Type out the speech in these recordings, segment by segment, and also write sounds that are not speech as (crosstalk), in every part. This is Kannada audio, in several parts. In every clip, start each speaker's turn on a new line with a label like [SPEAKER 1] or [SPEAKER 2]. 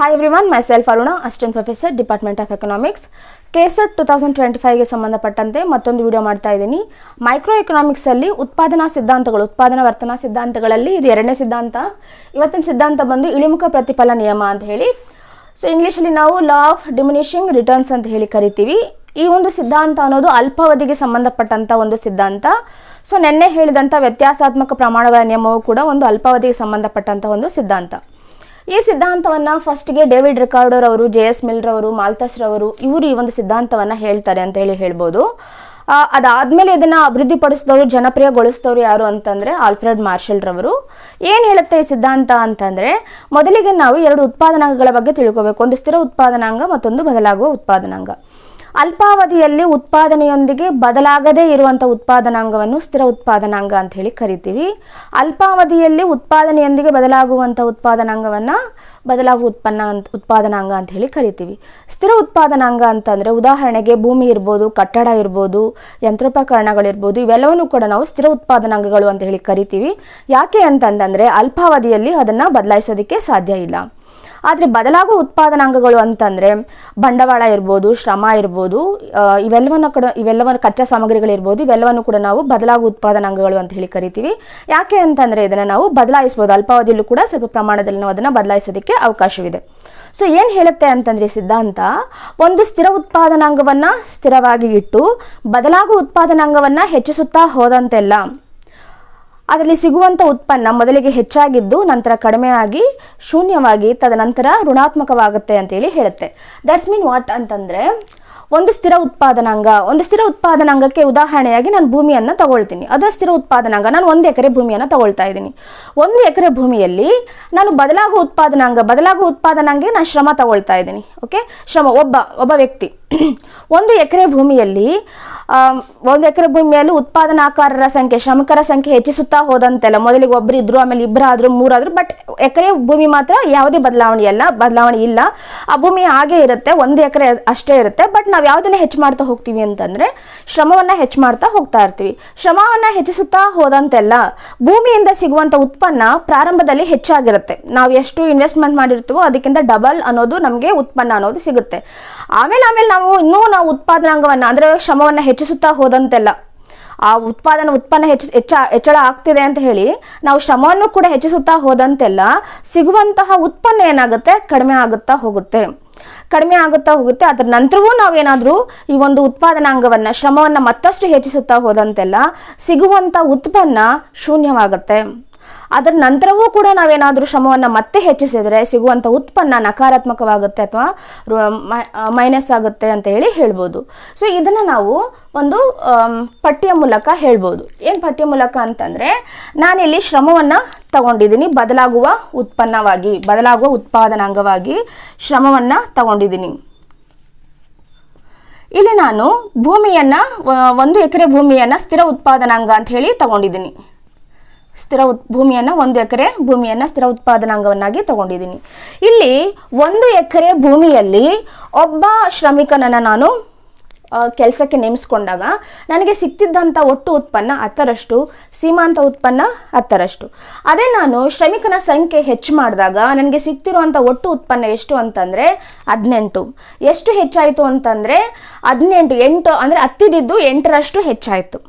[SPEAKER 1] Hi everyone myself Aruna assistant professor department of economics KSET two thousand twenty ಫೈವ್ಗೆ ಸಂಬಂಧಪಟ್ಟಂತೆ ಮತ್ತೊಂದು ವಿಡಿಯೋ ಮಾಡ್ತಾ ಇದ್ದೀನಿ. ಮೈಕ್ರೋ ಎಕನಾಮಿಕ್ಸಲ್ಲಿ ಉತ್ಪಾದನಾ ಸಿದ್ಧಾಂತಗಳು, ಉತ್ಪಾದನಾ ವರ್ತನಾ ಸಿದ್ಧಾಂತಗಳಲ್ಲಿ ಇದು ಎರಡನೇ ಸಿದ್ಧಾಂತ. ಇವತ್ತಿನ ಸಿದ್ಧಾಂತ ಬಂದು ಇಳಿಮುಖ ಪ್ರತಿಫಲ ನಿಯಮ ಅಂತ ಹೇಳಿ. ಸೊ ಇಂಗ್ಲೀಷಲ್ಲಿ ನಾವು ಲಾ ಆಫ್ ಡಿಮಿನಿಷಿಂಗ್ ರಿಟರ್ನ್ಸ್ ಅಂತ ಹೇಳಿ ಕರಿತೀವಿ. ಈ ಒಂದು ಸಿದ್ಧಾಂತ ಅನ್ನೋದು ಅಲ್ಪಾವಧಿಗೆ ಸಂಬಂಧಪಟ್ಟಂಥ ಒಂದು ಸಿದ್ಧಾಂತ. ಸೊ ನಿನ್ನೆ ಹೇಳಿದಂಥ ವ್ಯತ್ಯಾಸಾತ್ಮಕ ಪ್ರಮಾಣಗಳ ನಿಯಮವು ಕೂಡ ಒಂದು ಅಲ್ಪಾವಧಿಗೆ ಸಂಬಂಧಪಟ್ಟಂಥ ಒಂದು ಸಿದ್ಧಾಂತ. ಈ ಸಿದ್ಧಾಂತವನ್ನು ಫಸ್ಟ್ಗೆ ಡೇವಿಡ್ ರಿಕಾರ್ಡರ್ ಅವರು, ಜೆ ಎಸ್ ಮಿಲ್ರವರು ಮಾಲ್ತಸ್ರವರು ಇವರು ಈ ಒಂದು ಸಿದ್ಧಾಂತವನ್ನು ಹೇಳ್ತಾರೆ ಅಂತ ಹೇಳಿ ಹೇಳ್ಬೋದು. ಅದಾದಮೇಲೆ ಇದನ್ನು ಇದನ್ನ ಅಭಿವೃದ್ಧಿಪಡಿಸಿದವರು, ಜನಪ್ರಿಯಗೊಳಿಸಿದವರು ಯಾರು ಅಂತಂದ್ರೆ ಆಲ್ಫ್ರೆಡ್ ಮಾರ್ಷಲ್ ರವರು. ಏನು ಹೇಳುತ್ತೆ ಈ ಸಿದ್ಧಾಂತ ಅಂತಂದ್ರೆ, ಮೊದಲಿಗೆ ನಾವು ಎರಡು ಉತ್ಪಾದನಾಂಗಗಳ ಬಗ್ಗೆ ತಿಳ್ಕೋಬೇಕು. ಒಂದು ಸ್ಥಿರ ಉತ್ಪಾದನಾಂಗ, ಮತ್ತೊಂದು ಬದಲಾಗುವ ಉತ್ಪಾದನಾಂಗ. ಅಲ್ಪಾವಧಿಯಲ್ಲಿ ಉತ್ಪಾದನೆಯೊಂದಿಗೆ ಬದಲಾಗದೇ ಇರುವಂಥ ಉತ್ಪಾದನಾಂಗವನ್ನು ಸ್ಥಿರ ಉತ್ಪಾದನಾಂಗ ಅಂತ ಹೇಳಿ ಕರಿತೀವಿ. ಅಲ್ಪಾವಧಿಯಲ್ಲಿ ಉತ್ಪಾದನೆಯೊಂದಿಗೆ ಬದಲಾಗುವಂಥ ಉತ್ಪಾದನಾಂಗವನ್ನು ಬದಲಾಗುವ ಉತ್ಪನ್ನ ಅಂತ, ಉತ್ಪಾದನಾಂಗ ಅಂತ ಹೇಳಿ ಕರಿತೀವಿ. ಸ್ಥಿರ ಉತ್ಪಾದನಾಂಗ ಅಂತಂದರೆ ಉದಾಹರಣೆಗೆ ಭೂಮಿ ಇರ್ಬೋದು, ಕಟ್ಟಡ ಇರ್ಬೋದು, ಯಂತ್ರೋಪಕರಣಗಳಿರ್ಬೋದು, ಇವೆಲ್ಲವನ್ನೂ ಕೂಡ ನಾವು ಸ್ಥಿರ ಉತ್ಪಾದನಾಂಗಗಳು ಅಂತ ಹೇಳಿ ಕರಿತೀವಿ. ಯಾಕೆ ಅಂತಂದರೆ ಅಲ್ಪಾವಧಿಯಲ್ಲಿ ಅದನ್ನು ಬದಲಾಯಿಸೋದಕ್ಕೆ ಸಾಧ್ಯ ಇಲ್ಲ. ಆದರೆ ಬದಲಾಗುವ ಉತ್ಪಾದನಾಂಗಗಳು ಅಂತಂದರೆ ಬಂಡವಾಳ ಇರ್ಬೋದು, ಶ್ರಮ ಇರ್ಬೋದು ಇವೆಲ್ಲವನ್ನು ಕೂಡ, ಇವೆಲ್ಲವನ್ನು ಕಚ್ಚಾ ಸಾಮಗ್ರಿಗಳಿರ್ಬೋದು, ಇವೆಲ್ಲವನ್ನು ಕೂಡ ನಾವು ಬದಲಾಗುವ ಉತ್ಪಾದನಾಂಗಗಳು ಅಂತ ಹೇಳಿ ಕರಿತೀವಿ. ಯಾಕೆ ಅಂತಂದರೆ ಇದನ್ನು ನಾವು ಬದಲಾಯಿಸ್ಬೋದು. ಅಲ್ಪಾವಧಿಯಲ್ಲೂ ಕೂಡ ಸ್ವಲ್ಪ ಪ್ರಮಾಣದಲ್ಲಿ ನಾವು ಅದನ್ನು ಬದಲಾಯಿಸೋದಕ್ಕೆ ಅವಕಾಶವಿದೆ. ಸೊ ಏನು ಹೇಳುತ್ತೆ ಅಂತಂದರೆ ಸಿದ್ಧಾಂತ, ಒಂದು ಸ್ಥಿರ ಉತ್ಪಾದನಾಂಗವನ್ನು ಸ್ಥಿರವಾಗಿ ಇಟ್ಟು ಬದಲಾಗುವ ಉತ್ಪಾದನಾಂಗವನ್ನು ಹೆಚ್ಚಿಸುತ್ತಾ ಹೋದಂತೆಲ್ಲ ಅದರಲ್ಲಿ ಸಿಗುವಂಥ ಉತ್ಪನ್ನ ಮೊದಲಿಗೆ ಹೆಚ್ಚಾಗಿದ್ದು ನಂತರ ಕಡಿಮೆಯಾಗಿ ಶೂನ್ಯವಾಗಿ ತದನಂತರ ಋಣಾತ್ಮಕವಾಗುತ್ತೆ ಅಂತೇಳಿ ಹೇಳುತ್ತೆ. ದಟ್ಸ್ ಮೀನ್ ವಾಟ್ ಅಂತಂದರೆ ಒಂದು ಸ್ಥಿರ ಉತ್ಪಾದನಾಂಗ. ಒಂದು ಸ್ಥಿರ ಉತ್ಪಾದನಾಂಗಕ್ಕೆ ಉದಾಹರಣೆಯಾಗಿ ನಾನು ಭೂಮಿಯನ್ನು ತಗೊಳ್ತೀನಿ. ಅದು ಸ್ಥಿರ ಉತ್ಪಾದನಾಂಗ. ನಾನು ಒಂದು ಎಕರೆ ಭೂಮಿಯನ್ನು ತಗೊಳ್ತಾ ಇದ್ದೀನಿ. ಒಂದು ಎಕರೆ ಭೂಮಿಯಲ್ಲಿ ನಾನು ಬದಲಾಗುವ ಉತ್ಪಾದನಾಂಗ, ಬದಲಾಗುವ ಉತ್ಪಾದನಾಂಗೆ ನಾನು ಶ್ರಮ ತಗೊಳ್ತಾ ಇದ್ದೀನಿ. ಓಕೆ ಶ್ರಮ. ಒಬ್ಬ ಒಬ್ಬ ವ್ಯಕ್ತಿ. (coughs) ಒಂದು ಎಕರೆ ಭೂಮಿಯಲ್ಲಿ ಒಂದು ಎಕರೆ ಭೂಮಿಯಲ್ಲಿ ಉತ್ಪಾದನಾಕಾರರ ಸಂಖ್ಯೆ, ಶ್ರಮಿಕರ ಸಂಖ್ಯೆ ಹೆಚ್ಚಿಸುತ್ತಾ ಹೋದಂತೆಲ್ಲ, ಮೊದಲಿಗೆ ಒಬ್ಬರು ಇದ್ರು, ಆಮೇಲೆ ಇಬ್ಬರಾದ್ರು, ಮೂರಾದ್ರು ಬಟ್ ಎಕರೆ ಭೂಮಿ ಮಾತ್ರ ಯಾವುದೇ ಬದಲಾವಣೆ ಅಲ್ಲ, ಬದಲಾವಣೆ ಇಲ್ಲ. ಆ ಭೂಮಿ ಹಾಗೆ ಇರುತ್ತೆ, ಒಂದು ಎಕರೆ ಅಷ್ಟೇ ಇರುತ್ತೆ ಬಟ್ ನಾವು ಯಾವುದನ್ನ ಹೆಚ್ಚು ಮಾಡ್ತಾ ಹೋಗ್ತೀವಿ ಅಂತಂದ್ರೆ, ಶ್ರಮವನ್ನ ಹೆಚ್ಚು ಮಾಡ್ತಾ ಹೋಗ್ತಾ ಇರ್ತೀವಿ. ಶ್ರಮವನ್ನು ಹೆಚ್ಚಿಸುತ್ತಾ ಹೋದಂತೆಲ್ಲ, ಭೂಮಿಯಿಂದ ಸಿಗುವಂತ ಉತ್ಪನ್ನ ಪ್ರಾರಂಭದಲ್ಲಿ ಹೆಚ್ಚಾಗಿರುತ್ತೆ. ನಾವು ಎಷ್ಟು ಇನ್ವೆಸ್ಟ್ಮೆಂಟ್ ಮಾಡಿರ್ತೀವೋ ಅದಕ್ಕಿಂತ ಡಬಲ್ ಅನ್ನೋದು ನಮಗೆ ಉತ್ಪನ್ನ ಅನ್ನೋದು ಸಿಗುತ್ತೆ. ಆಮೇಲೆ ಆಮೇಲೆ ಇನ್ನೂ ನಾವು ಉತ್ಪಾದನಾಂಗವನ್ನು ಅಂದರೆ ಶ್ರಮವನ್ನು ಹೆಚ್ಚಿಸುತ್ತಾ ಹೋದಂತೆಲ್ಲ. ಆ ಉತ್ಪಾದನಾ ಉತ್ಪನ್ನ ಹೆಚ್ಚು, ಹೆಚ್ಚ, ಹೆಚ್ಚಳ ಆಗ್ತಿದೆ ಅಂತ ಹೇಳಿ ನಾವು ಶ್ರಮವನ್ನು ಕೂಡ ಹೆಚ್ಚಿಸುತ್ತಾ ಹೋದಂತೆಲ್ಲ ಸಿಗುವಂತಹ ಉತ್ಪನ್ನ ಏನಾಗುತ್ತೆ? ಕಡಿಮೆ ಆಗುತ್ತಾ ಹೋಗುತ್ತೆ. ಕಡಿಮೆ ಆಗುತ್ತಾ ಹೋಗುತ್ತೆ. ಅದರ ನಂತರವೂ ನಾವೇನಾದರೂ ಈ ಒಂದು ಉತ್ಪಾದನಾಂಗವನ್ನು ಶ್ರಮವನ್ನು ಮತ್ತಷ್ಟು ಹೆಚ್ಚಿಸುತ್ತಾ ಹೋದಂತೆಲ್ಲ ಸಿಗುವಂಥ ಉತ್ಪನ್ನ ಶೂನ್ಯವಾಗುತ್ತೆ. ಅದರ ನಂತರವೂ ಕೂಡ ನಾವೇನಾದರೂ ಶ್ರಮವನ್ನು ಮತ್ತೆ ಹೆಚ್ಚಿಸಿದರೆ ಸಿಗುವಂಥ ಉತ್ಪನ್ನ ನಕಾರಾತ್ಮಕವಾಗುತ್ತೆ ಅಥವಾ ಮೈನಸ್ ಆಗುತ್ತೆ ಅಂತ ಹೇಳಿ ಹೇಳ್ಬೋದು. ಸೊ ಇದನ್ನು ನಾವು ಒಂದು ಪಠ್ಯ ಮೂಲಕ ಹೇಳ್ಬೋದು. ಏನು ಪಠ್ಯ ಮೂಲಕ ಅಂತಂದರೆ, ನಾನಿಲ್ಲಿ ಶ್ರಮವನ್ನು ತಗೊಂಡಿದ್ದೀನಿ, ಬದಲಾಗುವ ಉತ್ಪನ್ನವಾಗಿ, ಬದಲಾಗುವ ಉತ್ಪಾದನಾಂಗವಾಗಿ ಶ್ರಮವನ್ನು ತಗೊಂಡಿದ್ದೀನಿ. ಇಲ್ಲಿ ನಾನು ಭೂಮಿಯನ್ನು ಒಂದು ಎಕರೆ ಭೂಮಿಯನ್ನು ಸ್ಥಿರ ಉತ್ಪಾದನಾಂಗ ಅಂತ ಹೇಳಿ ತಗೊಂಡಿದ್ದೀನಿ. ಸ್ಥಿರ ಉತ್ ಭೂಮಿಯನ್ನು ಒಂದು ಎಕರೆ ಭೂಮಿಯನ್ನು ಸ್ಥಿರ ಉತ್ಪಾದನಾಂಗವನ್ನಾಗಿ ತಗೊಂಡಿದ್ದೀನಿ. ಇಲ್ಲಿ ಒಂದು ಎಕರೆ ಭೂಮಿಯಲ್ಲಿ ಒಬ್ಬ ಶ್ರಮಿಕನನ್ನು ನಾನು ಕೆಲಸಕ್ಕೆ ನೇಮಿಸ್ಕೊಂಡಾಗ ನನಗೆ ಸಿಕ್ತಿದ್ದಂಥ ಒಟ್ಟು ಉತ್ಪನ್ನ ಹತ್ತರಷ್ಟು, ಸೀಮಾಂತ ಉತ್ಪನ್ನ ಹತ್ತರಷ್ಟು. ಅದೇ ನಾನು ಶ್ರಮಿಕನ ಸಂಖ್ಯೆ ಹೆಚ್ಚು ಮಾಡಿದಾಗ ನನಗೆ ಸಿಕ್ತಿರುವಂಥ ಒಟ್ಟು ಉತ್ಪನ್ನ ಎಷ್ಟು ಅಂತಂದರೆ ಹದಿನೆಂಟು. ಎಷ್ಟು ಹೆಚ್ಚಾಯಿತು ಅಂತಂದರೆ ಹದಿನೆಂಟು, ಎಂಟು, ಅಂದರೆ ಹತ್ತಿದ್ದು ಎಂಟರಷ್ಟು ಹೆಚ್ಚಾಯಿತು.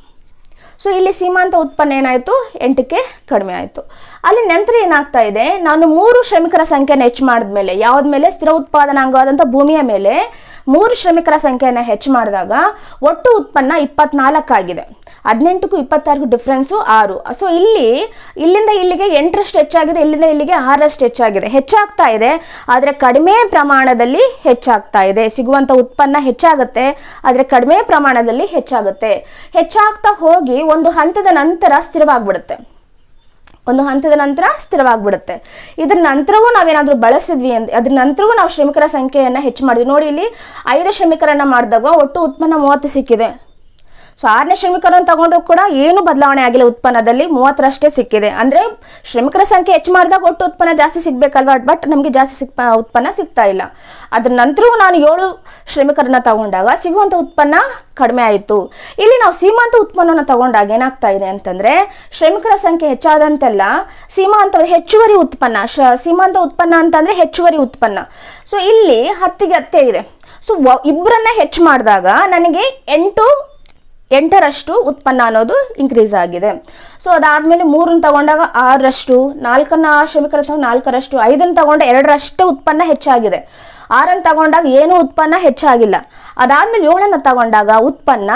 [SPEAKER 1] ಸೊ ಇಲ್ಲಿ ಸೀಮಾಂತ ಉತ್ಪನ್ನ ಏನಾಯಿತು? ಎಂಟಕ್ಕೆ ಕಡಿಮೆ ಆಯಿತು. ಅಲ್ಲಿ ನಂತರ ಏನಾಗ್ತಾ ಇದೆ? ನಾನು ಮೂರು ಶ್ರಮಿಕರ ಸಂಖ್ಯೆನ ಹೆಚ್ಚು ಮಾಡಿದ್ಮೇಲೆ ಯಾವ್ದ ಮೇಲೆ ಸ್ಥಿರ ಉತ್ಪಾದನಾಂಗವಾದಂಥ ಭೂಮಿಯ ಮೇಲೆ. ಮೂರು ಶ್ರಮಿಕರ ಸಂಖ್ಯೆಯನ್ನು ಹೆಚ್ಚು ಮಾಡಿದಾಗ ಒಟ್ಟು ಉತ್ಪನ್ನ ಇಪ್ಪತ್ನಾಲ್ಕಾಗಿದೆ. ಹದಿನೆಂಟಕ್ಕೂ ಇಪ್ಪತ್ತಾರಕ್ಕೂ ಡಿಫ್ರೆನ್ಸು ಆರು. ಸೊ ಇಲ್ಲಿ, ಇಲ್ಲಿಂದ ಇಲ್ಲಿಗೆ ಎಂಟರಷ್ಟು ಹೆಚ್ಚಾಗಿದೆ, ಇಲ್ಲಿಂದ ಇಲ್ಲಿಗೆ ಆರಷ್ಟು ಹೆಚ್ಚಾಗಿದೆ. ಹೆಚ್ಚಾಗ್ತಾ ಇದೆ, ಆದರೆ ಕಡಿಮೆ ಪ್ರಮಾಣದಲ್ಲಿ ಹೆಚ್ಚಾಗ್ತಾ ಇದೆ. ಸಿಗುವಂಥ ಉತ್ಪನ್ನ ಹೆಚ್ಚಾಗುತ್ತೆ, ಆದರೆ ಕಡಿಮೆ ಪ್ರಮಾಣದಲ್ಲಿ ಹೆಚ್ಚಾಗುತ್ತೆ. ಹೆಚ್ಚಾಗ್ತಾ ಹೋಗಿ ಒಂದು ಹಂತದ ನಂತರ ಸ್ಥಿರವಾಗ್ಬಿಡುತ್ತೆ. ಒಂದು ಹಂತದ ನಂತರ ಸ್ಥಿರವಾಗ್ಬಿಡುತ್ತೆ. ಇದ್ರ ನಂತರವೂ ನಾವೇನಾದರೂ ಬಳಸಿದ್ವಿ ಅಂತ ಅದ್ರ ನಂತರವೂ ನಾವು ಶ್ರಮಿಕರ ಸಂಖ್ಯೆಯನ್ನು ಹೆಚ್ಚು ಮಾಡಿದ್ವಿ. ನೋಡಿ ಇಲ್ಲಿ ಐದು ಶ್ರಮಿಕರನ್ನ ಮಾಡಿದಾಗ ಒಟ್ಟು ಉತ್ಪನ್ನ ಮೂವತ್ತು ಸಿಕ್ಕಿದೆ. ಸೊ ಆರನೇ ಶ್ರಮಿಕರನ್ನು ತಗೊಂಡು ಕೂಡ ಏನು ಬದಲಾವಣೆ ಆಗಿಲ್ಲ ಉತ್ಪನ್ನದಲ್ಲಿ, ಮೂವತ್ತರಷ್ಟೇ ಸಿಕ್ಕಿದೆ. ಅಂದ್ರೆ ಶ್ರಮಿಕರ ಸಂಖ್ಯೆ ಹೆಚ್ಚು ಮಾಡಿದಾಗ ಒಟ್ಟು ಉತ್ಪನ್ನ ಜಾಸ್ತಿ ಸಿಗ್ಬೇಕಲ್ವಾ? ಬಟ್ ನಮಗೆ ಜಾಸ್ತಿ ಸಿಕ್ ಉತ್ಪನ್ನ ಸಿಗ್ತಾ ಇಲ್ಲ. ಅದ್ರ ನಂತರವೂ ನಾನು ಏಳು ಶ್ರಮಿಕರನ್ನ ತಗೊಂಡಾಗ ಸಿಗುವಂಥ ಉತ್ಪನ್ನ ಕಡಿಮೆ ಆಯಿತು. ಇಲ್ಲಿ ನಾವು ಸೀಮಾಂತ ಉತ್ಪನ್ನನ ತಗೊಂಡಾಗ ಏನಾಗ್ತಾ ಇದೆ ಅಂತಂದ್ರೆ, ಶ್ರಮಿಕರ ಸಂಖ್ಯೆ ಹೆಚ್ಚಾದಂತೆಲ್ಲ ಸೀಮಾಂತ ಹೆಚ್ಚುವರಿ ಉತ್ಪನ್ನ ಸೀಮಾಂತ ಉತ್ಪನ್ನ ಅಂತಂದ್ರೆ ಹೆಚ್ಚುವರಿ ಉತ್ಪನ್ನ. ಸೊ ಇಲ್ಲಿ ಹತ್ತಿಗೆ ಹತ್ತೆ ಇದೆ. ಸೊ ಇಬ್ಬರನ್ನ ಹೆಚ್ಚು ಮಾಡಿದಾಗ ನನಗೆ ಎಂಟು ಎಂಟರಷ್ಟು ಉತ್ಪನ್ನ ಅನ್ನೋದು ಇನ್ಕ್ರೀಸ್ ಆಗಿದೆ. ಸೊ ಅದಾದ್ಮೇಲೆ ಮೂರನ್ನು ತಗೊಂಡಾಗ ಆರರಷ್ಟು, ನಾಲ್ಕನ್ನ ಶ್ರಮಿಕರ ತಗೊಂಡು ನಾಲ್ಕರಷ್ಟು, ಐದನ್ನು ತಗೊಂಡ ಎರಡರಷ್ಟು ಉತ್ಪನ್ನ ಹೆಚ್ಚಾಗಿದೆ. ಆರನ್ನು ತಗೊಂಡಾಗ ಏನೂ ಉತ್ಪನ್ನ ಹೆಚ್ಚಾಗಿಲ್ಲ. ಅದಾದ್ಮೇಲೆ ಏಳನ್ನು ತಗೊಂಡಾಗ ಉತ್ಪನ್ನ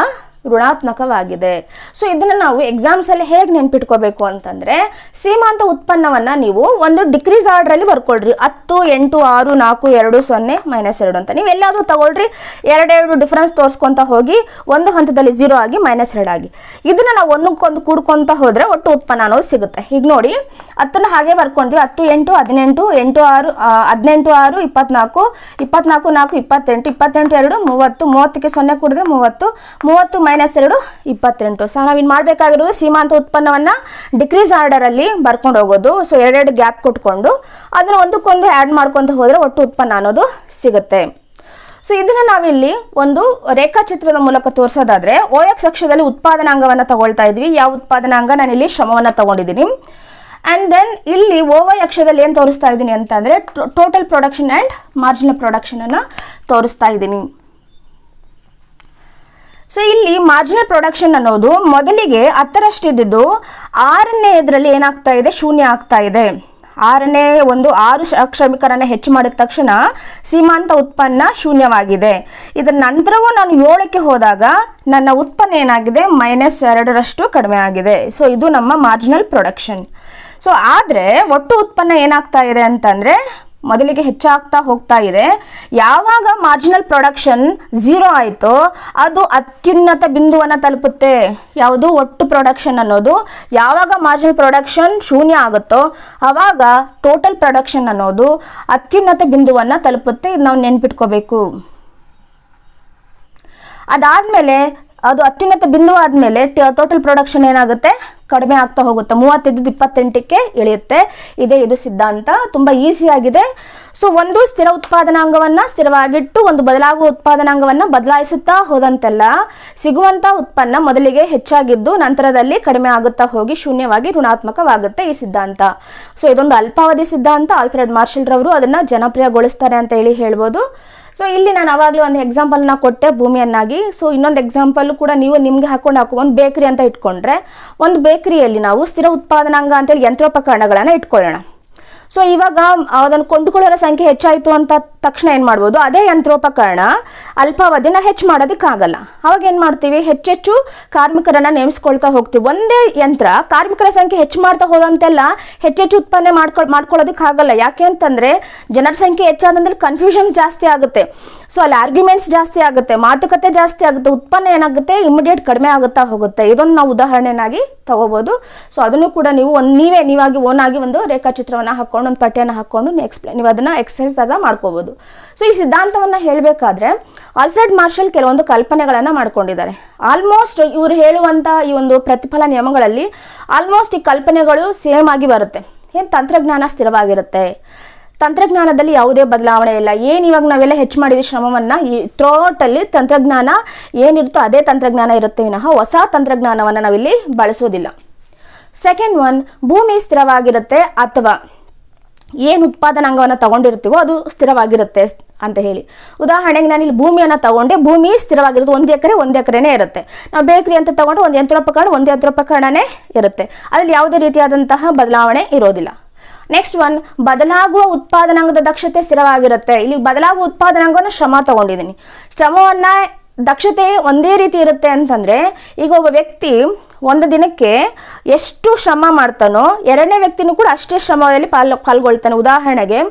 [SPEAKER 1] ಋಣಾತ್ಮಕವಾಗಿದೆ. ಸೊ ಇದನ್ನ ನಾವು ಎಕ್ಸಾಮ್ಸಲ್ಲಿ ಹೇಗೆ ನೆನ್ಪಿಟ್ಕೋಬೇಕು ಅಂತಂದರೆ, ಸೀಮಾಂತ ಉತ್ಪನ್ನವನ್ನ ನೀವು ಒಂದು ಡಿಕ್ರೀಸ್ ಆರ್ಡ್ರಲ್ಲಿ ಬರ್ಕೊಳ್ರಿ. ಹತ್ತು, ಎಂಟು, ಆರು, ನಾಲ್ಕು, ಎರಡು, ಸೊನ್ನೆ ಮೈನಸ್ ಎರಡು ಅಂತ. ನೀವು ಎಲ್ಲಾದರೂ ತಗೊಳ್ರಿ. ಎರಡೆರಡು ಡಿಫ್ರೆನ್ಸ್ ತೋರಿಸ್ಕೊಂತ ಹೋಗಿ, ಒಂದು ಹಂತದಲ್ಲಿ ಜೀರೋ ಆಗಿ ಮೈನಸ್ ಎರಡು ಆಗಿ. ಇದನ್ನ ನಾವು ಒಂದಕ್ಕೊಂದು ಕೂಡ್ಕೊಂತ ಹೋದ್ರೆ ಒಟ್ಟು ಉತ್ಪನ್ನ ಅನ್ನೋದು ಸಿಗುತ್ತೆ. ಈಗ ನೋಡಿ, ಹತ್ತನ್ನು ಹಾಗೆ ಬರ್ಕೊಂಡ್ವಿ. ಹತ್ತು, ಎಂಟು, ಹದಿನೆಂಟು, ಎಂಟು, ಆರು ಹದಿನೆಂಟು, ಆರು, ಇಪ್ಪತ್ನಾಲ್ಕು ಇಪ್ಪತ್ನಾಲ್ಕು, ನಾಲ್ಕು, ಇಪ್ಪತ್ತೆಂಟು ಇಪ್ಪತ್ತೆಂಟು, ಎರಡು, ಮೂವತ್ತು, ಮೂವತ್ತಕ್ಕೆ ಸೊನ್ನೆ ಕೂಡಿದ್ರೆ ಮೂವತ್ತು ಮೂವತ್ತು ಮೈನಸ್ ಎರಡು, ಇಪ್ಪತ್ತೆಂಟು. ಸೊ ನಾವಿನ್ ಮಾಡಬೇಕಾಗಿರೋದು ಸೀಮಾಂತ ಉತ್ಪನ್ನವನ್ನು ಡಿಕ್ರೀಸ್ ಆರ್ಡರಲ್ಲಿ ಬರ್ಕೊಂಡು ಹೋಗೋದು. ಸೊ ಎರಡೆರಡು ಗ್ಯಾಪ್ ಕೊಟ್ಕೊಂಡು ಅದನ್ನು ಒಂದಕ್ಕೊಂದು ಆ್ಯಡ್ ಮಾಡ್ಕೊತ ಹೋದರೆ ಒಟ್ಟು ಉತ್ಪನ್ನ ಅನ್ನೋದು ಸಿಗುತ್ತೆ. ಸೊ ಇದನ್ನ ನಾವಿಲ್ಲಿ ಒಂದು ರೇಖಾಚಿತ್ರದ ಮೂಲಕ ತೋರಿಸೋದಾದ್ರೆ ಓ ಎಕ್ಸ್ ಅಕ್ಷದಲ್ಲಿ ಉತ್ಪಾದನಾಂಗವನ್ನು ತಗೊಳ್ತಾ ಇದ್ವಿ. ಯಾವ ಉತ್ಪಾದನಾಂಗ? ಇಲ್ಲಿ ಶ್ರಮವನ್ನು ತಗೊಂಡಿದ್ದೀನಿ. ಆ್ಯಂಡ್ ದೆನ್ ಇಲ್ಲಿ ಓ ವೈ ಅಕ್ಷದಲ್ಲಿ ಏನು ತೋರಿಸ್ತಾ ಇದ್ದೀನಿ ಅಂತಂದರೆ ಟೋಟಲ್ ಪ್ರೊಡಕ್ಷನ್ ಆ್ಯಂಡ್ ಮಾರ್ಜಿನಲ್ ಪ್ರೊಡಕ್ಷನನ್ನು ತೋರಿಸ್ತಾ ಇದ್ದೀನಿ. ಸೊ ಇಲ್ಲಿ ಮಾರ್ಜಿನಲ್ ಪ್ರೊಡಕ್ಷನ್ ಅನ್ನೋದು ಮೊದಲಿಗೆ ಹತ್ತರಷ್ಟಿದ್ದು ಆರನೇ ಇದರಲ್ಲಿ ಏನಾಗ್ತಾ ಇದೆ? ಶೂನ್ಯ ಆಗ್ತಾ ಇದೆ. ಆರನೇ ಒಂದು ಆರು ಶ್ರಮಿಕರನ್ನು ಹೆಚ್ಚು ಮಾಡಿದ ತಕ್ಷಣ ಸೀಮಾಂತ ಉತ್ಪನ್ನ ಶೂನ್ಯವಾಗಿದೆ. ಇದರ ನಂತರವೂ ನಾನು ಏಳಕ್ಕೆ ಹೋದಾಗ ನನ್ನ ಉತ್ಪನ್ನ ಏನಾಗಿದೆ? ಮೈನಸ್ ಎರಡರಷ್ಟು ಕಡಿಮೆ ಆಗಿದೆ. ಸೊ ಇದು ನಮ್ಮ ಮಾರ್ಜಿನಲ್ ಪ್ರೊಡಕ್ಷನ್ ಸೊ ಆದರೆ, ಒಟ್ಟು ಉತ್ಪನ್ನ ಏನಾಗ್ತಾ ಇದೆ ಅಂತಂದರೆ ಮೊದಲಿಗೆ ಹೆಚ್ಚಾಗ್ತಾ ಹೋಗ್ತಾ ಇದೆ. ಯಾವಾಗ ಮಾರ್ಜಿನಲ್ ಪ್ರೊಡಕ್ಷನ್ ಝೀರೋ ಆಯಿತೋ ಅದು ಅತ್ಯುನ್ನತ ಬಿಂದುವನ್ನು ತಲುಪುತ್ತೆ. ಯಾವುದು? ಒಟ್ಟು ಪ್ರೊಡಕ್ಷನ್ ಅನ್ನೋದು. ಯಾವಾಗ ಮಾರ್ಜಿನಲ್ ಪ್ರೊಡಕ್ಷನ್ ಶೂನ್ಯ ಆಗುತ್ತೋ ಆವಾಗ ಟೋಟಲ್ ಪ್ರೊಡಕ್ಷನ್ ಅನ್ನೋದು ಅತ್ಯುನ್ನತ ಬಿಂದುವನ್ನು ತಲುಪುತ್ತೆ. ಇದು ನಾವು ನೆನ್ಪಿಟ್ಕೋಬೇಕು. ಅದಾದಮೇಲೆ ಅದು ಅತ್ಯುನ್ನತ ಬಿಂದು ಆದಮೇಲೆ ಟೋಟಲ್ ಪ್ರೊಡಕ್ಷನ್ ಏನಾಗುತ್ತೆ? ಕಡಿಮೆ ಆಗ್ತಾ ಹೋಗುತ್ತೆ. ಮೂವತ್ತೈದು ಇಪ್ಪತ್ತೆಂಟಕ್ಕೆ ಇಳಿಯುತ್ತೆ. ಇದೇ ಇದು ಸಿದ್ಧಾಂತ. ತುಂಬ ಈಸಿ ಆಗಿದೆ. ಸೊ ಒಂದು ಸ್ಥಿರ ಉತ್ಪಾದನಾಂಗವನ್ನು ಸ್ಥಿರವಾಗಿಟ್ಟು ಒಂದು ಬದಲಾಗುವ ಉತ್ಪಾದನಾಂಗವನ್ನು ಬದಲಾಯಿಸುತ್ತಾ ಹೋದಂತೆಲ್ಲ ಸಿಗುವಂಥ ಉತ್ಪನ್ನ ಮೊದಲಿಗೆ ಹೆಚ್ಚಾಗಿದ್ದು ನಂತರದಲ್ಲಿ ಕಡಿಮೆ ಆಗುತ್ತಾ ಹೋಗಿ ಶೂನ್ಯವಾಗಿ ಋಣಾತ್ಮಕವಾಗುತ್ತೆ ಈ ಸಿದ್ಧಾಂತ. ಸೊ ಇದೊಂದು ಅಲ್ಪಾವಧಿ ಸಿದ್ಧಾಂತ. ಆಲ್ಫ್ರೆಡ್ ಮಾರ್ಷಲ್ ರವರು ಅದನ್ನು ಜನಪ್ರಿಯಗೊಳಿಸ್ತಾರೆ ಅಂತ ಹೇಳಿ ಹೇಳ್ಬೋದು. ಸೊ ಇಲ್ಲಿ ನಾನು ಅವಾಗಲೇ ಒಂದು ಎಕ್ಸಾಂಪಲ್ನ ಕೊಟ್ಟೆ ಭೂಮಿಯನ್ನಾಗಿ. ಸೊ ಇನ್ನೊಂದು ಎಕ್ಸಾಂಪಲ್ ಕೂಡ ನೀವು ನಿಮಗೆ ಹಾಕೊಂಡು ಹಾಕೋ ಒಂದು ಬೇಕರಿ ಅಂತ ಇಟ್ಕೊಂಡ್ರೆ, ಒಂದು ಬೇಕರಿಯಲ್ಲಿ ನಾವು ಸ್ಥಿರ ಉತ್ಪಾದನಾಂಗ ಅಂತೇಳಿ ಯಂತ್ರೋಪಕರಣಗಳನ್ನು ಇಟ್ಕೊಳ್ಳೋಣ. ಸೊ ಇವಾಗ ಅದನ್ನು ಕೊಂಡುಕೊಳ್ಳೋರ ಸಂಖ್ಯೆ ಹೆಚ್ಚಾಯಿತು ಅಂತ ತಕ್ಷಣ ಏನು ಮಾಡ್ಬೋದು? ಅದೇ ಯಂತ್ರೋಪಕರಣ ಅಲ್ಪಾವಧಿನ ಹೆಚ್ಚು ಮಾಡೋದಕ್ಕಾಗಲ್ಲ. ಅವಾಗ ಏನು ಮಾಡ್ತೀವಿ? ಹೆಚ್ಚೆಚ್ಚು ಕಾರ್ಮಿಕರನ್ನ ನೇಮಿಸ್ಕೊಳ್ತಾ ಹೋಗ್ತೀವಿ. ಒಂದೇ ಯಂತ್ರ ಕಾರ್ಮಿಕರ ಸಂಖ್ಯೆ ಹೆಚ್ಚು ಮಾಡ್ತಾ ಹೋದಂತೆಲ್ಲ ಹೆಚ್ಚೆಚ್ಚು ಉತ್ಪನ್ನ ಮಾಡ್ಕೊಳ್ ಮಾಡ್ಕೊಳ್ಳೋದಕ್ಕಾಗಲ್ಲ. ಯಾಕೆ ಅಂತಂದರೆ ಜನರ ಸಂಖ್ಯೆ ಹೆಚ್ಚಾದಂದ್ರೆ ಕನ್ಫ್ಯೂಷನ್ಸ್ ಜಾಸ್ತಿ ಆಗುತ್ತೆ. ಸೊ ಅಲ್ಲಿ ಆರ್ಗ್ಯುಮೆಂಟ್ಸ್ ಜಾಸ್ತಿ ಆಗುತ್ತೆ. ಮಾತುಕತೆ ಜಾಸ್ತಿ ಆಗುತ್ತೆ. ಉತ್ಪನ್ನ ಏನಾಗುತ್ತೆ? ಇಮಿಡಿಯೇಟ್ ಕಡಿಮೆ ಆಗುತ್ತಾ ಹೋಗುತ್ತೆ. ಇದೊಂದು ನಾವು ಉದಾಹರಣೆನಾಗಿ ತಗೋಬೋದು. ಸೊ ಅದನ್ನು ಕೂಡ ನೀವು ಒಂದು, ನೀವೇ, ನೀವಾಗಿ ಓನ್ ಆಗಿ ಒಂದು ರೇಖಾಚಿತ್ರವನ್ನು ಹಾಕೊಂಡು, ಒಂದು ಪಠ್ಯನ ಹಾಕೊಂಡು ಎಕ್ಸ್ಪ್ಲೇನ್ ನೀವು ಅದನ್ನು ಎಕ್ಸಸೈಸ್ದಾಗ ಮಾಡ್ಕೋಬೋದು. ಸೊ ಈ ಸಿದ್ಧಾಂತವನ್ನು ಹೇಳಬೇಕಾದ್ರೆ ಆಲ್ಫ್ರೆಡ್ ಮಾರ್ಷಲ್ ಕೆಲವೊಂದು ಕಲ್ಪನೆಗಳನ್ನು ಮಾಡ್ಕೊಂಡಿದ್ದಾರೆ. ಆಲ್ಮೋಸ್ಟ್ ಇವರು ಹೇಳುವಂಥ ಈ ಒಂದು ಪ್ರತಿಫಲ ನಿಯಮಗಳಲ್ಲಿ ಆಲ್ಮೋಸ್ಟ್ ಈ ಕಲ್ಪನೆಗಳು ಸೇಮ್ ಆಗಿ ಬರುತ್ತೆ. ಏನು ತಂತ್ರಜ್ಞಾನ ಸ್ಥಿರವಾಗಿರುತ್ತೆ? ತಂತ್ರಜ್ಞಾನದಲ್ಲಿ ಯಾವುದೇ ಬದಲಾವಣೆ ಇಲ್ಲ. ಏನು ಇವಾಗ ನಾವೆಲ್ಲ ಹೆಚ್ಚು ಮಾಡಿದ ಶ್ರಮವನ್ನು ಈ ಥ್ರೋಟಲ್ಲಿ ತಂತ್ರಜ್ಞಾನ ಏನಿರುತ್ತೋ ಅದೇ ತಂತ್ರಜ್ಞಾನ ಇರುತ್ತೆ. ವಿನಃ ಹೊಸ ತಂತ್ರಜ್ಞಾನವನ್ನು ನಾವಿಲ್ಲಿ ಬಳಸೋದಿಲ್ಲ. ಸೆಕೆಂಡ್ ಒನ್ ಭೂಮಿ ಸ್ಥಿರವಾಗಿರುತ್ತೆ ಅಥವಾ ಏನು ಉತ್ಪಾದನಾಂಗವನ್ನು ತಗೊಂಡಿರ್ತೀವೋ ಅದು ಸ್ಥಿರವಾಗಿರುತ್ತೆ ಅಂತ ಹೇಳಿ. ಉದಾಹರಣೆಗೆ ನಾನು ಇಲ್ಲಿ ಭೂಮಿಯನ್ನು ತಗೊಂಡೆ, ಭೂಮಿ ಸ್ಥಿರವಾಗಿರುತ್ತೆ, ಒಂದು ಎಕರೆ ಒಂದು ಎಕರೆನೇ ಇರುತ್ತೆ. ನಾವು ಬೇಕರಿ ಅಂತ ತಗೊಂಡು ಒಂದು ಯಂತ್ರೋಪಕರಣ ಒಂದು ಯಂತ್ರೋಪಕರಣನೇ ಇರುತ್ತೆ. ಅದರಲ್ಲಿ ಯಾವುದೇ ರೀತಿಯಾದಂತಹ ಬದಲಾವಣೆ ಇರೋದಿಲ್ಲ. ನೆಕ್ಸ್ಟ್ ಒನ್ ಬದಲಾಗುವ ಉತ್ಪಾದನಾಂಗದ ದಕ್ಷತೆ ಸ್ಥಿರವಾಗಿರುತ್ತೆ. ಇಲ್ಲಿ ಬದಲಾಗುವ ಉತ್ಪಾದನಾಂಗವನ್ನು ಶ್ರಮ ತಗೊಂಡಿದ್ದೀನಿ. ಶ್ರಮವನ್ನು ದಕ್ಷತೆ ಒಂದೇ ರೀತಿ ಇರುತ್ತೆ ಅಂತಂದರೆ, ಈಗ ಒಬ್ಬ ವ್ಯಕ್ತಿ ಒಂದು ದಿನಕ್ಕೆ ಎಷ್ಟು ಶ್ರಮ ಮಾಡ್ತಾನೋ, ಎರಡನೇ ವ್ಯಕ್ತಿನೂ ಕೂಡ ಅಷ್ಟೇ ಶ್ರಮದಲ್ಲಿ ಪಾಲ್, ಪಾಲ್ಗೊಳ್ತಾನೆ. ಉದಾಹರಣೆಗೆ,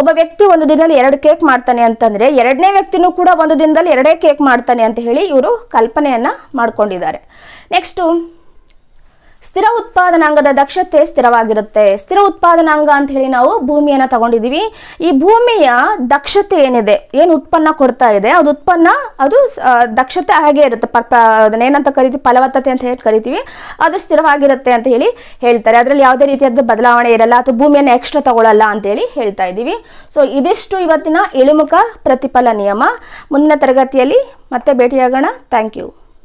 [SPEAKER 1] ಒಬ್ಬ ವ್ಯಕ್ತಿ ಒಂದು ದಿನದಲ್ಲಿ ಎರಡು ಕೇಕ್ ಮಾಡ್ತಾನೆ ಅಂತಂದರೆ, ಎರಡನೇ ವ್ಯಕ್ತಿನೂ ಕೂಡ ಒಂದು ದಿನದಲ್ಲಿ ಎರಡೇ ಕೇಕ್ ಮಾಡ್ತಾನೆ ಅಂತ ಹೇಳಿ ಇವರು ಕಲ್ಪನೆಯನ್ನು ಮಾಡ್ಕೊಂಡಿದ್ದಾರೆ. ನೆಕ್ಸ್ಟು ಸ್ಥಿರ ಉತ್ಪಾದನಾಂಗದ ದಕ್ಷತೆ ಸ್ಥಿರವಾಗಿರುತ್ತೆ. ಸ್ಥಿರ ಉತ್ಪಾದನಾಂಗ ಅಂತ ಹೇಳಿ ನಾವು ಭೂಮಿಯನ್ನ ತಗೊಂಡಿದೀವಿ. ಈ ಭೂಮಿಯ ದಕ್ಷತೆ ಏನಿದೆ? ಏನು ಉತ್ಪನ್ನ ಕೊಡ್ತಾ ಇದೆ? ಅದು ಉತ್ಪನ್ನ, ಅದು ದಕ್ಷತೆ ಹಾಗೆ ಇರುತ್ತೆ. ಅದನ್ನೇನಂತ ಕರಿತೀವಿ? ಫಲವತ್ತತೆ ಅಂತ ಹೇಳಿ ಕರಿತೀವಿ. ಅದು ಸ್ಥಿರವಾಗಿರುತ್ತೆ ಅಂತ ಹೇಳಿ ಹೇಳ್ತಾರೆ. ಅದರಲ್ಲಿ ಯಾವುದೇ ರೀತಿಯಾದ ಬದಲಾವಣೆ ಇರಲ್ಲ ಅಥವಾ ಭೂಮಿಯನ್ನು ಎಕ್ಸ್ಟ್ರಾ ತಗೊಳ್ಳಲ್ಲ ಅಂತ ಹೇಳಿ ಹೇಳ್ತಾ ಇದ್ದೀವಿ. ಸೊ ಇದಿಷ್ಟು ಇವತ್ತಿನ ಇಳಿಮುಖ ಪ್ರತಿಫಲ ನಿಯಮ. ಮುಂದಿನ ತರಗತಿಯಲ್ಲಿ ಮತ್ತೆ ಭೇಟಿಯಾಗೋಣ. Thank you